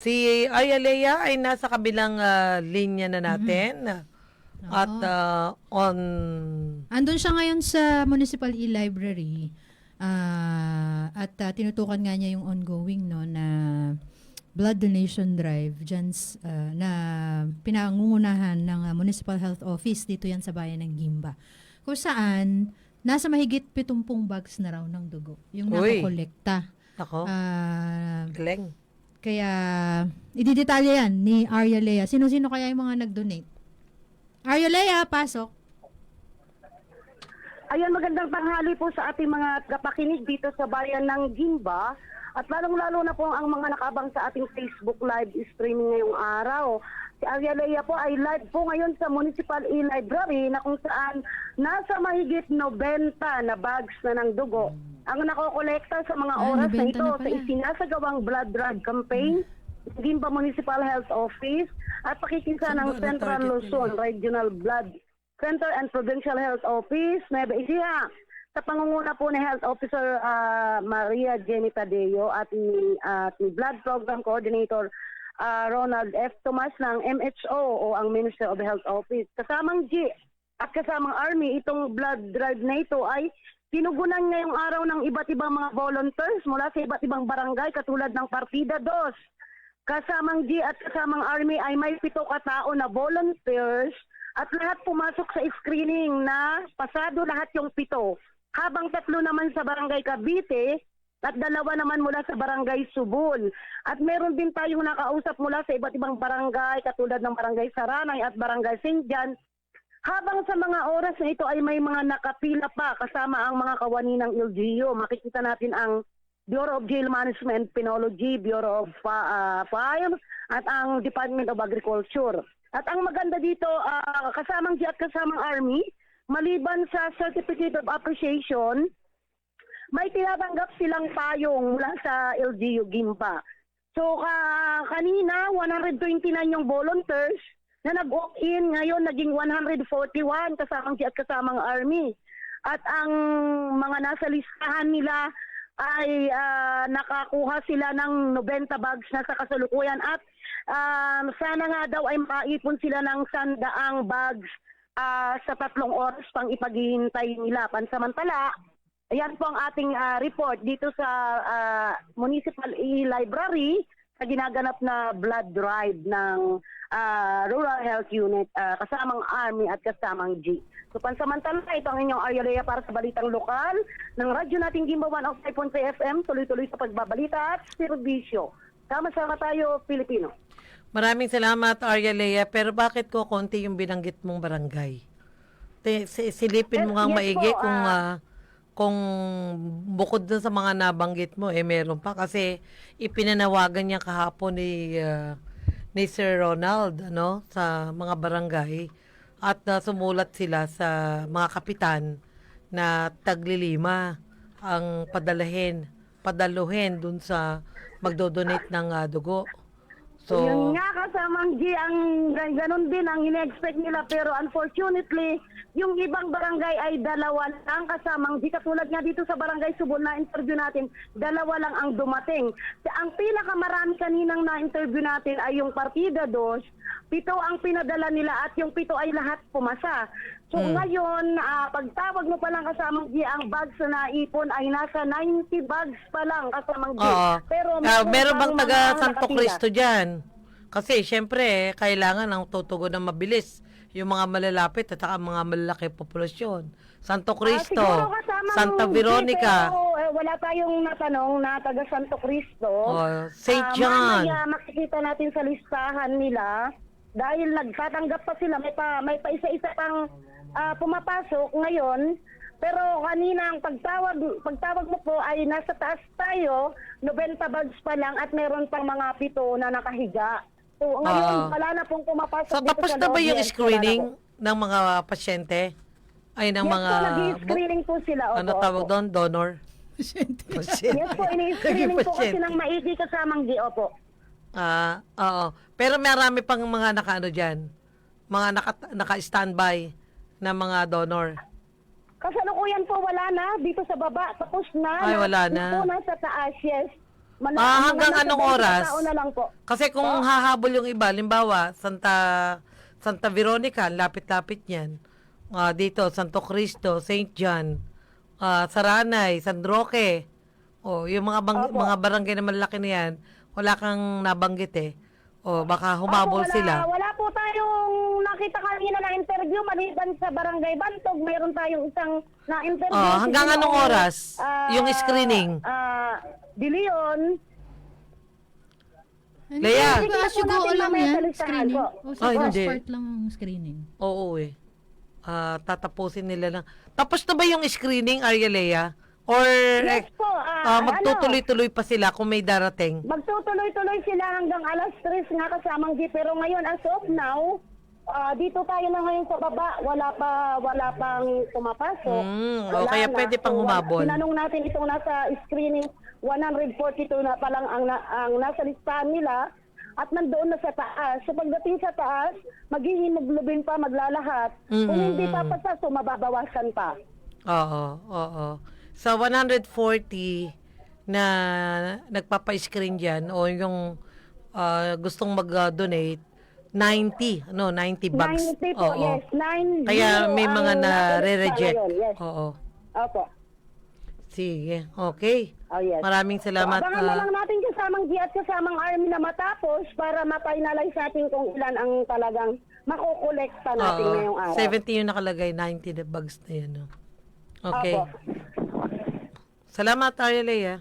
Si Ayalea ay nasa kabilang ah, linya na natin. At ah, on... Andun siya ngayon sa Municipal E-Library ah, at ah, tinutukan nga niya yung ongoing no na blood donation drive dyan s- ah, na pinangungunahan ng ah, Municipal Health Office dito yan sa bayan ng Gimba. Kung saan nasa mahigit 70 bags na raw ng dugo yung Uy. nakakolekta. Ako, Ah, galing. Kaya ididetalye yan ni Arya Lea. Sino-sino kaya yung mga nag-donate? Arya Lea, pasok. Ayan, magandang tanghali po sa ating mga kapakinig dito sa bayan ng Gimba. At lalong-lalo na po ang mga nakabang sa ating Facebook live streaming ngayong araw. Si Arya Lea po ay live po ngayon sa Municipal E-Library na kung saan nasa mahigit 90 na bags na ng dugo ang nakokolekta sa mga Ah, oras na 90 ito na sa pala. isinasagawang blood drive campaign Gimba Municipal Health Office at pakikisa Saan ng ba Central? Luzon Regional Blood Center and Provincial Health Office, Nueva Ecija. Sa pangunguna po ni Health Officer ah, Maria Jenny Tadeo at ni, at ni Blood Program Coordinator ah, Ronald F. Tomas ng MHO o ang Minister of Health Office. Kasamang G at kasamang Army, itong blood drive na ito ay tinugunan ngayong araw ng iba't ibang mga volunteers mula sa iba't ibang barangay katulad ng Partida 2, Kasamang G at kasamang Army ay may pito katao na volunteers at lahat pumasok sa screening na pasado lahat yung pito. Habang tatlo naman sa Barangay Cavite at dalawa naman mula sa Barangay Subul. At meron din tayong nakausap mula sa iba't ibang barangay katulad ng Barangay Saranay at Barangay St. John. Habang sa mga oras na ito ay may mga nakapila pa kasama ang mga kawani ng LGU. Makikita natin ang Bureau of Jail Management, Penology, Bureau of uh, Fire, at ang Department of Agriculture. At ang maganda dito, ah, kasamang G at kasamang Army, maliban sa Certificate of Appreciation, may tinatanggap silang payong mula sa LGU Gimba. So ka kanina 129 yung volunteers na nag-walk-in, ngayon naging 141 kasamang at kasamang Army. At ang mga nasa listahan nila ay ah, nakakuha sila ng 90 bags na sa kasalukuyan at um, sana nga daw ay makaipon sila ng sandaang bags ah, sa tatlong oras pang ipaghihintay nila. Pansamantala, ayan po ang ating ah, report dito sa ah, Municipal E-Library sa ginaganap na blood drive ng ah, Rural Health Unit ah, kasamang Army at kasamang G. So pansamantala, ito ang inyong Arya Lea para sa Balitang Lokal ng radyo nating Gimba 105.3 FM, tuloy-tuloy sa pagbabalita at serbisyo. Sama-sama tayo, Pilipino. Maraming salamat, Arya Lea. Pero bakit ko konti yung binanggit mong barangay? Silipin mo nga yes maigi po, kung ah. Kung bukod dun sa mga nabanggit mo, eh meron pa. Kasi ipinanawagan niya kahapon ni, ah, ni Sir Ronald ano, sa mga barangay at ah, sumulat sila sa mga kapitan na taglilima ang padalahin, padaluhin dun sa magdodonate ng ah, dugo. So, Yun nga kasamang G, ang gan- ganun din ang ine-expect nila pero unfortunately, yung ibang barangay ay dalawa lang kasamang G. Katulad nga dito sa barangay Subol na interview natin, dalawa lang ang dumating. Ang pinakamarami kaninang na-interview natin ay yung Partida 2, pito ang pinadala nila at yung pito ay lahat pumasa. So ngayon, ah, pagtawag mo pa lang kasamang G, ang bags na naipon ay nasa 90 bags pa lang kasamang G. Oo. Pero Ah, meron bang taga Santo. Cristo dyan? Kasi syempre, kailangan ng tutugon na mabilis yung mga malalapit at saka mga malalaki populasyon. Santo Cristo, Ah, siguro kasamang Santa Veronica, pero, eh, wala tayong natanong na taga Santo Cristo. oh, St. Ah, John. mamaya makikita natin sa listahan nila dahil nagtatanggap pa sila may pa may pa isa-isa pang ah, pumapasok ngayon. Pero kanina ang pagtawag pagtawag mo po ay nasa taas tayo, 90 bags pa lang at meron pang mga pito na nakahiga. Ah. ngayon wala na pong pumapasok So dito tapos sa na ba loob. yung Yes, wala na screening po. ng mga pasyente? Ay, ng Yes mga... po, nag-screening po sila. Opo, ano tawag opo. doon? Donor? Yes po, ini-screening po kasi ng maigi kasamang G, opo. Ah, oo. Pero marami pang mga naka ano diyan. Mga naka naka-standby na mga donor. Kasalukuyan po wala na dito sa baba. Tapos na. Ay, wala na. po nasa taas, yes. Mana- Ah, mga hanggang nasa anong 20 oras? Tao na lang po. Kasi kung hahabol yung iba, limbawa, Santa Santa Veronica, lapit-lapit niyan. Ah, dito, Santo Cristo, St. John, ah, Saranay, San Roque. O, yung mga bang- Opo. mga barangay na malaki na yan, wala kang nabanggit eh. O, baka humabol Opo, wala, sila. Wala po tayong nakita kanina na interview maliban sa Barangay Bantog. Mayroon tayong isang na-interview. Oh, hanggang anong oras? ah, Yung screening? Ah, De Leon. Di ba, Hindi natin lang mamaya yan, listahan screening? po. O sa Oh, first hindi. part lang ang screening? Oo eh. Ah, tatapusin nila lang. Tapos na ba yung screening, Arya Lea? Or Yes eh, po. ah, ah, ano, magtutuloy-tuloy pa sila kung may darating? Magtutuloy-tuloy sila hanggang alas 3 nga kasamang G. Pero ngayon, as of now, ah, dito tayo na ngayon sa baba. Wala pa, wala pang pumapasok. Hmm, Wala o kaya na. pwede pang So, humabol. Tinanong natin itong nasa screening, 142 na pa lang ang, na- ang nasa listahan nila at nandoon na sa taas. So pagdating sa taas, maghihimoglobin pa, maglalahat. Kung Mm, hindi papasa, so mababawasan pa. Oo, oo. So, 140 na nagpapa-screen dyan o yung ah, gustong mag-donate, 90, ano, 90 bucks. 90 po, Oo. yes. 9 Kaya may mga na-reject. Yes. Oo. Opo. Sige, okay. Oh, yes. Maraming salamat. So, abangan na ah, lang natin kasamang G at kasamang army na matapos para ma-finalize natin kung ilan ang talagang makukolekta natin oo. ngayong araw. 70 yung nakalagay, 90 na bugs na yan. no? Okay. Opo. Salamat, Arya Lea.